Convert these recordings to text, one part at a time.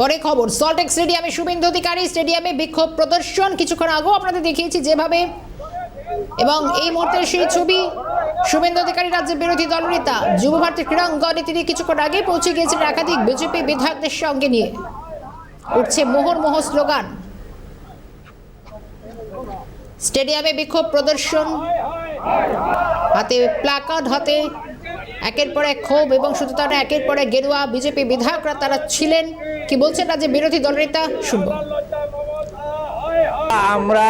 পরে খবর সল্টেক স্টেডিয়ামে শুভেন্দু অধিকারী স্টেডিয়ামে বিক্ষোভ প্রদর্শন। কিছুক্ষণ আগেও আপনাদের দেখিয়েছি যেভাবে এবং এই মুহূর্তের সেই ছবি শুভেন্দু অধিকারী রাজ্যের বিরোধী দলনেতা যুব ভারতীর ক্রীড়াঙ্গনে তিনি কিছুক্ষণ আগে পৌঁছে গিয়েছিলেন একাধিক বিজেপি বিধায়কদের সঙ্গে নিয়ে। উঠছে মোহর মোহ স্লোগান। স্টেডিয়ামে বিক্ষোভ প্রদর্শন, হাতে প্লাকার্ড হাতে একের পর এক ক্ষোভ এবং শুধু তারা একের পর এক গেরুয়া বিজেপি বিধায়করা তারা ছিলেন। কি বলছেন রাজ্যের বিরোধী দলনেতা শুনব। আমরা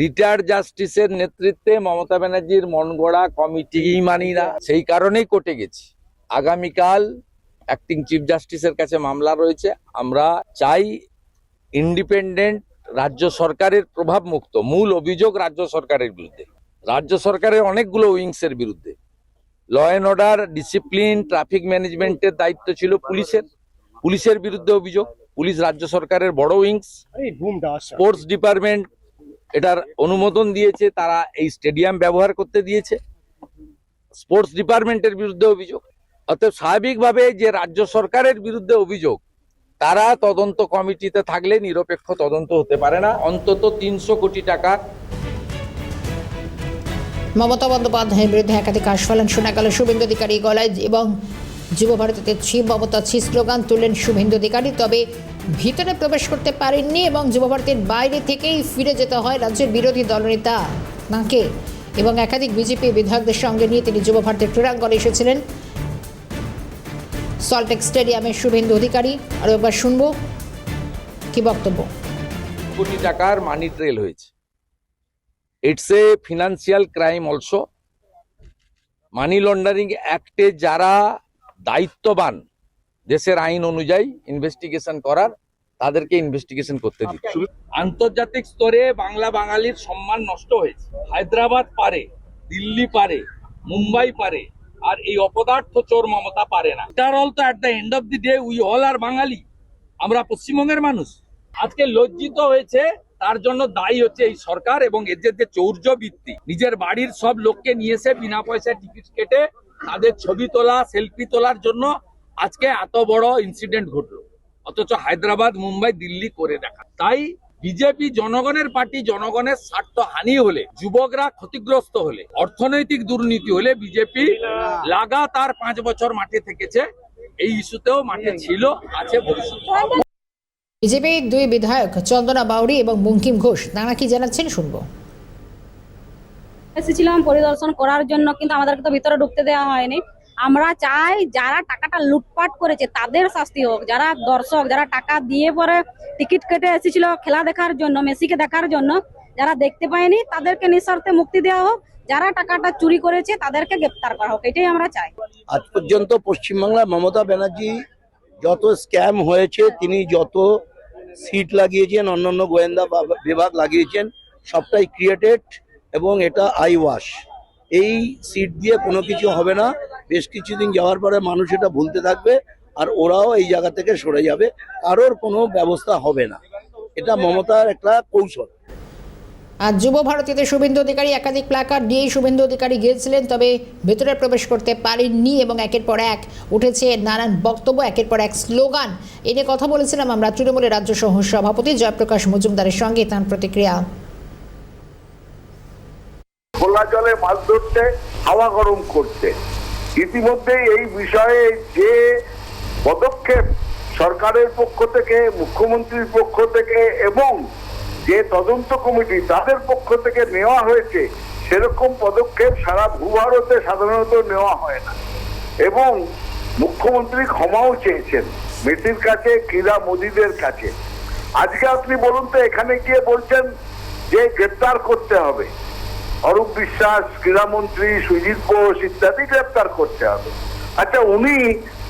রিটায়ার্ড জাস্টিসের নেতৃত্বে মমতা ব্যানার্জির মন গড়া কমিটিই মানি না। সেই কারণেই কোর্টে গেছি। আগামীকাল অ্যাক্টিং চিফ জাস্টিসের কাছে মামলা রয়েছে। আমরা চাই ইন্ডিপেন্ডেন্ট রাজ্য সরকারের প্রভাব মুক্ত মূল অভিযোগ রাজ্য সরকারের বিরুদ্ধে। রাজ্য সরকারের অনেকগুলো উইংসের বিরুদ্ধে। Law and order discipline traffic ম্যানেজমেন্টের দায়িত্ব ছিল পুলিশের। পুলিশের বিরুদ্ধে অভিযোগ পুলিশ রাজ্য সরকারের বড় উইংস। স্পোর্টস ডিপার্টমেন্ট এটার অনুমোদন দিয়েছে তারা এই স্টেডিয়াম ব্যবহার করতে দিয়েছে। স্পোর্টস ডিপার্টমেন্টের বিরুদ্ধে অভিযোগ। অতএব স্বাভাবিকভাবে যে রাজ্য সরকারের বিরুদ্ধে অভিযোগ তারা তদন্ত কমিটিতে থাকলে নিরপেক্ষ তদন্ত হতে পারে না। অন্তত তিনশো কোটি টাকার মমতা বন্দ্যোপাধ্যায়ের বিরুদ্ধে একাধিক আস্ফালন শোনা গেল শুভেন্দু অধিকারী গলায় এবং যুব ভারতীতে ছি মমতা ছি স্লোগান তুললেন শুভেন্দু অধিকারী। তবে ভিতরে প্রবেশ করতে পারেননি এবং যুব ভারতীর বাইরে থেকেই ফিরে যেতে হয় রাজ্যের বিরোধী দলনেতা তাঁকে এবং একাধিক বিজেপি বিধায়কদের সঙ্গে নিয়ে তিনি যুব ভারতের ক্রীড়াঙ্গনে এসেছিলেন। সল্টেক স্টেডিয়ামে শুভেন্দু অধিকারী। আরও একবার শুনব, কি বক্তব্য? কোটি টাকার মানি ট্রেল হয়েছে। It's a financial crime also money laundering অ্যাক্টে যারা দায়িত্ববান দেশের আইন অনুযায়ী ইনভেস্টিগেশন করার তাদেরকে ইনভেস্টিগেশন করতে দিন আন্তর্জাতিক স্তরে বাংলা বাঙালির সম্মান নষ্ট হয়েছে। হায়দ্রাবাদ পারে দিল্লি পারে মুম্বাই পারে আর এই অপদার্থ চোর মমতা পারে না। এটার অল তো at the end of the day we all are Bengali. আমরা পশ্চিমবঙ্গের মানুষ। আজকে লজ্জিত হয়েছে তার জন্য দায়ী হচ্ছে এই সরকার এবং এদের যে চৌর্য বৃত্তি নিজের বাড়ির সব লোককে নিয়ে এসে বিনা পয়সায় টিকিট কেটে তাদের ছবি তোলা, সেলফি তোলার জন্য আজকে এত বড় ইনসিডেন্ট ঘটলো। অথচ হায়দ্রাবাদ, মুম্বাই, দিল্লি করে দেখা। তাই বিজেপি জনগণের পার্টি জনগণের স্বার্থ হানি হলে, যুবকরা ক্ষতিগ্রস্ত হলে, অর্থনৈতিক দুর্নীতি হলে বিজেপি লাগাতার পাঁচ বছর মাঠে থেকেছে। এই ইস্যুতেও মাঠে ছিল, আছে ভবিষ্যতে বিজেপির দুই বিধায়ক চন্দনা বাউরি এবং বঙ্কিম ঘোষ তারা কি জানাচ্ছেন শুনব। এসেছিলাম পরিদর্শন করার জন্য কিন্তু আমাদেরকে তো ভিতরে ঢুকতে দেওয়া হয়নি। আমরা চাই যারা টাকাটা লুটপাট করেছে তাদের শাস্তি হোক। যারা দর্শক যারা টাকা দিয়ে পরে টিকিট কেটে এসেছিল খেলা দেখার জন্য মেসিকে দেখার জন্য যারা দেখতে পায়নি তাদেরকে নিঃস্বার্থে মুক্তি দেওয়া হোক। যারা টাকাটা চুরি করেছে তাদেরকে গ্রেপ্তার করা হোক। এটাই আমরা চাই। আজ পর্যন্ত পশ্চিমবাংলায় মমতা ব্যানার্জি যত স্ক্যাম হয়েছে তিনি যত সিট লাগিয়েছেন, অন্যান্য গোয়েন্দা বিভাগ লাগিয়েছেন, সবটাই ক্রিয়েটেড এবং এটা আই ওয়াশ এই সিট দিয়ে কোনো কিছু হবে না। বেশ কিছুদিন যাওয়ার পরে মানুষ এটা ভুলতে থাকবে আর ওরাও এই জায়গা থেকে সরে যাবে। কারোর কোনো ব্যবস্থা হবে না। এটা মমতার একটা কৌশল। আর যুব ভারতীতে শুভেন্দু অধিকারী, একাধিক প্ল্যাকার্ড নিয়েই শুভেন্দু অধিকারী গিয়েছিলেন, তবে ভেতরে প্রবেশ করতে পারেননি এবং একের পর এক উঠেছে নানান বক্তব্য, একের পর এক স্লোগান এ নিয়ে কথা বলেছিলাম আমরা তৃণমূলের রাজ্য সহ সভাপতি জয়প্রকাশ মজুমদারের সঙ্গে তার প্রতিক্রিয়া। খোলা জলে মাছ ধরতে, হাওয়া গরম করতে। ইতিমধ্যে এই বিষয়ে যে পদক্ষেপ সরকারের পক্ষ থেকে, মুখ্যমন্ত্রীর পক্ষ থেকে এবং যে তদন্ত কমিটি তাদের পক্ষ থেকে নেওয়া হয়েছে, সেরকম পদক্ষেপ সারা ভূভারতে সাধারণত নেওয়া হয় না। এবং মুখ্যমন্ত্রী ক্ষমাও চেয়েছেন মেসির কাছে, ক্রীড়া মোদীদের কাছে। আজকে আপনি বলুন তো, এখানে গিয়ে বলছেন যে গ্রেপ্তার করতে হবে। অরূপ বিশ্বাস ক্রীড়ামন্ত্রী সুজিত বোস ইত্যাদি গ্রেপ্তার করতে হবে। আচ্ছা উনি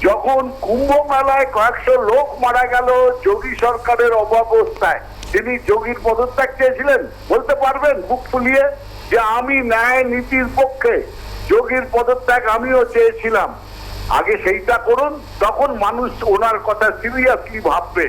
যখন কুম্ভ মেলায় কয়েকশো লোক মারা গেল যোগী সরকারের অব্যবস্থায় তিনি যোগীর পদত্যাগ চেয়েছিলেন, বলতে পারবেন বুক ফুলিয়ে, যে আমি ন্যায় নীতির পক্ষে যোগীর পদত্যাগ আমিও চেয়েছিলাম। আগে সেইটা করুন, তখন মানুষ ওনার কথা সিরিয়াসলি ভাববে।